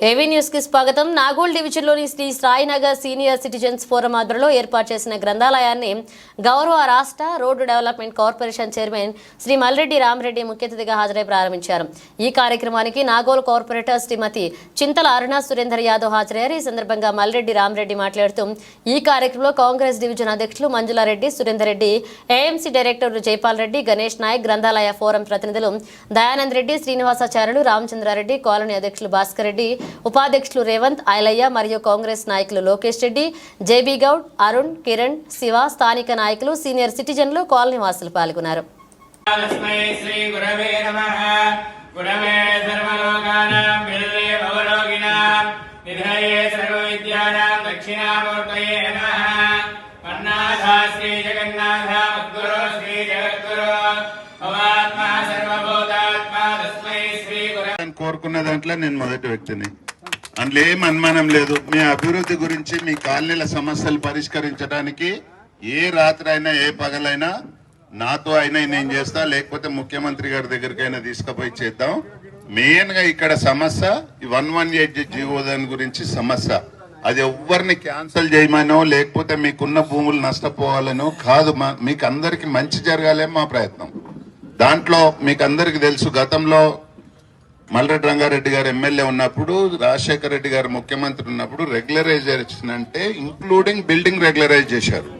ఏవీ న్యూస్కి స్వాగతం. నాగోల్ డివిజన్లోని Shri Sainagar senior citizens forum ఆధ్వర్యంలో ఏర్పాటు చేసిన గ్రంథాలయాన్ని గౌరవ రాష్ట్ర road development corporation chairman Shri Malreddy Ramareddy ముఖ్య అతిథిగా హాజరై ప్రారంభించారు. ఈ కార్యక్రమానికి నాగోల్ కార్పొరేటర్ శ్రీమతి చింతల అరుణ సురేందర్ యాదవ్ హాజరయ్యారు. ఈ సందర్భంగా మల్రెడ్డి రామరెడ్డి మాట్లాడుతూ ఈ కార్యక్రమంలో కాంగ్రెస్ డివిజన్ అధ్యక్షులు మంజులారెడ్డి సురేందర్ రెడ్డి ఏఎంసీ డైరెక్టర్ జైపాల్ రెడ్డి గణేష్ నాయక్ గ్రంథాలయ ఫోరం ప్రతినిధులు దయానంద్ రెడ్డి శ్రీనివాసాచార్యులు రామచంద్రారెడ్డి కాలనీ అధ్యక్షులు భాస్కర్ రెడ్డి ఉపాధ్యక్షులు రేవంత్ ఐలయ్య మరియు కాంగ్రెస్ నాయకులు లోకేష్ రెడ్డి జేబీ గౌడ్ అరుణ్ కిరణ్ శివ స్థానిక నాయకులు సీనియర్ సిటిజన్లు కాలనీ వాసులు పాల్గొన్నారు శ్రీ దక్షిణామూర్తయే నమః. శ్రీ జగన్నాథ మద్గురు శ్రీ జగద్గురు కోరుకున్న దాంట్లో నేను మొదటి వ్యక్తిని. అందులో ఏం అనుమానం లేదు. మీ అభివృద్ధి గురించి మీ కాలనీల సమస్యలు పరిష్కరించడానికి ఏ రాత్రి అయినా ఏ పగలైనా నాతో అయినా నేను చేస్తా. లేకపోతే ముఖ్యమంత్రి గారి దగ్గరికైనా తీసుకుపోయి చేద్దాం. మెయిన్గా ఇక్కడ సమస్య వన్ వన్ ఎయిట్ జీవో దాని గురించి సమస్య. అది ఎవరిని క్యాన్సిల్ చేయమనో లేకపోతే మీకున్న భూములు నష్టపోవాలనో కాదు. మా- మీకు అందరికి మంచి జరగాలే మా ప్రయత్నం. దాంట్లో మీకు అందరికి తెలుసు గతంలో మల్లరెడ్డి రంగారెడ్డి గారు ఎమ్మెల్యే ఉన్నప్పుడు రాజశేఖర రెడ్డి గారు ముఖ్యమంత్రి ఉన్నప్పుడు రెగ్యులరైజేషన్ అంటే ఇంక్లూడింగ్ బిల్డింగ్ రెగ్యులరైజ్ చేశారు.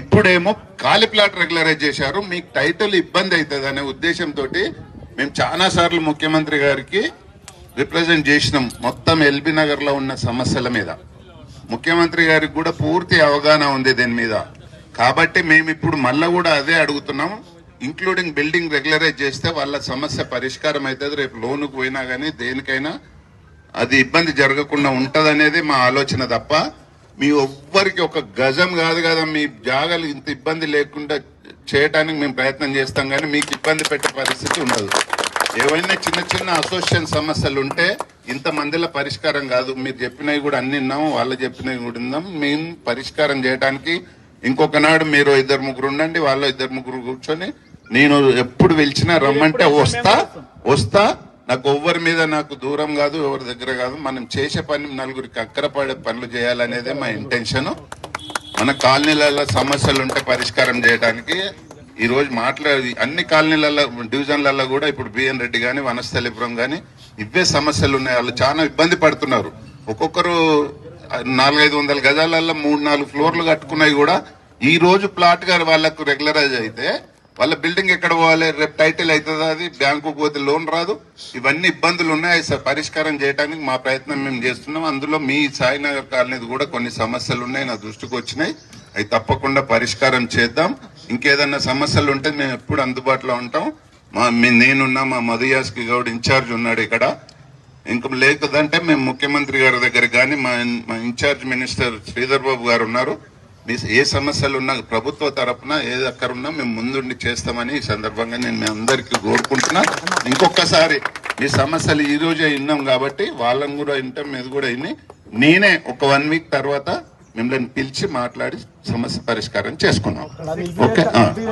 ఇప్పుడేమో ఖాళీ ప్లాట్ రెగ్యులరైజ్ చేశారు. మీకు టైటిల్ ఇబ్బంది అవుతుంది అనే ఉద్దేశంతో మేము చాలా సార్లు ముఖ్యమంత్రి గారికి రిప్రజెంట్ చేసినాం. మొత్తం ఎల్బీ నగర్లో ఉన్న సమస్యల మీద. ముఖ్యమంత్రి గారికి కూడా పూర్తి అవగాహన ఉంది దీని మీద. కాబట్టి మేము ఇప్పుడు మళ్ళా కూడా అదే అడుగుతున్నాం. ఇంక్లూడింగ్ బిల్డింగ్ రెగ్యులరైజ్ చేస్తే వాళ్ళ సమస్య పరిష్కారం అవుతుంది. రేపు లోనుకు పోయినా కానీ దేనికైనా అది ఇబ్బంది జరగకుండా ఉంటదనేది మా ఆలోచన తప్ప మీ ఎవ్వరికి ఒక గజం కాదు కదా మీ జాగాలు ఇంత ఇబ్బంది లేకుండా చేయటానికి మేము ప్రయత్నం చేస్తాం కానీ మీకు ఇబ్బంది పెట్టే పరిస్థితి ఉండదు. ఏవైనా చిన్న చిన్న అసోసియేషన్ సమస్యలు ఉంటే ఇంత మందిలో పరిష్కారం కాదు. మీరు చెప్పినవి కూడా అన్ని విన్నాము వాళ్ళు చెప్పినవి కూడా విన్నాం మేము పరిష్కారం చేయడానికి ఇంకొక నాడు మీరు ఇద్దరు ముగ్గురు ఉండండి వాళ్ళు ఇద్దరు ముగ్గురు కూర్చొని నేను ఎప్పుడు పిలిచినా రమ్మంటే వస్తా వస్తా నాకు ఎవ్వరి మీద నాకు దూరం కాదు ఎవరి దగ్గర కాదు. మనం చేసే పని నలుగురికి అక్కరపడే పనులు చేయాలనేదే మా ఇంటెన్షన్ మన కాలనీలలో సమస్యలు ఉంటే పరిష్కారం చేయడానికి ఈ రోజు మాట్లాడి అన్ని కాలనీలలో డివిజన్లలో కూడా ఇప్పుడు బిఎన్ రెడ్డి గాని వనస్థలిపురం గాని ఇవే సమస్యలు ఉన్నాయి. వాళ్ళు చాలా ఇబ్బంది పడుతున్నారు. ఒక్కొక్కరు నాలుగైదు వందల గజాలలో మూడు నాలుగు ఫ్లోర్లు కట్టుకున్నాయి కూడా ఈ రోజు ప్లాట్ గారు వాళ్ళకు రెగ్యులరైజ్ అయితే వాళ్ళ బిల్డింగ్ ఎక్కడ పోవాలి రేపు టైటిల్ అవుతుందా అది బ్యాంకు పోతే లోన్ రాదు. ఇవన్నీ ఇబ్బందులు ఉన్నాయి. అవి పరిష్కారం చేయడానికి మా ప్రయత్నం మేము చేస్తున్నాం. అందులో మీ సాయినగర్ కాలనీది కూడా కొన్ని సమస్యలు ఉన్నాయి నా దృష్టికి వచ్చినాయి. అవి తప్పకుండా పరిష్కారం చేద్దాం. ఇంకేదన్నా సమస్యలు ఉంటే మేము ఎప్పుడు అందుబాటులో ఉంటాం. మా మీ- నేనున్నా మా మధుయాస్కి గౌడ్ ఇన్ఛార్జ్ ఉన్నాడు ఇక్కడ. ఇంకా లేకదంటే మేము ముఖ్యమంత్రి గారి దగ్గర కానీ మా మా ఇన్ఛార్జ్ మినిస్టర్ శ్రీధర్ బాబు గారు ఉన్నారు. ఏ సమస్యలు ఉన్నా ప్రభుత్వ తరపున ఏది అక్కడ ఉన్నా మేము ముందుండి చేస్తామని ఈ సందర్భంగా నేను మీ అందరికీ కోరుకుంటున్నా. ఇంకొకసారి మీ సమస్యలు ఈ రోజే విన్నాం కాబట్టి వాళ్ళని కూడా వింటాం మీద కూడా విని నేనే ఒక వన్ వీక్ తర్వాత మిమ్మల్ని పిలిచి మాట్లాడి సమస్య పరిష్కారం చేసుకున్నాం. ఓకే.